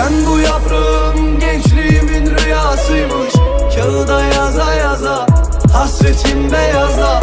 Düşen bu yaprağım gençliğimin rüyasıymış. Kağıda yaza yaza Hasretim beyaza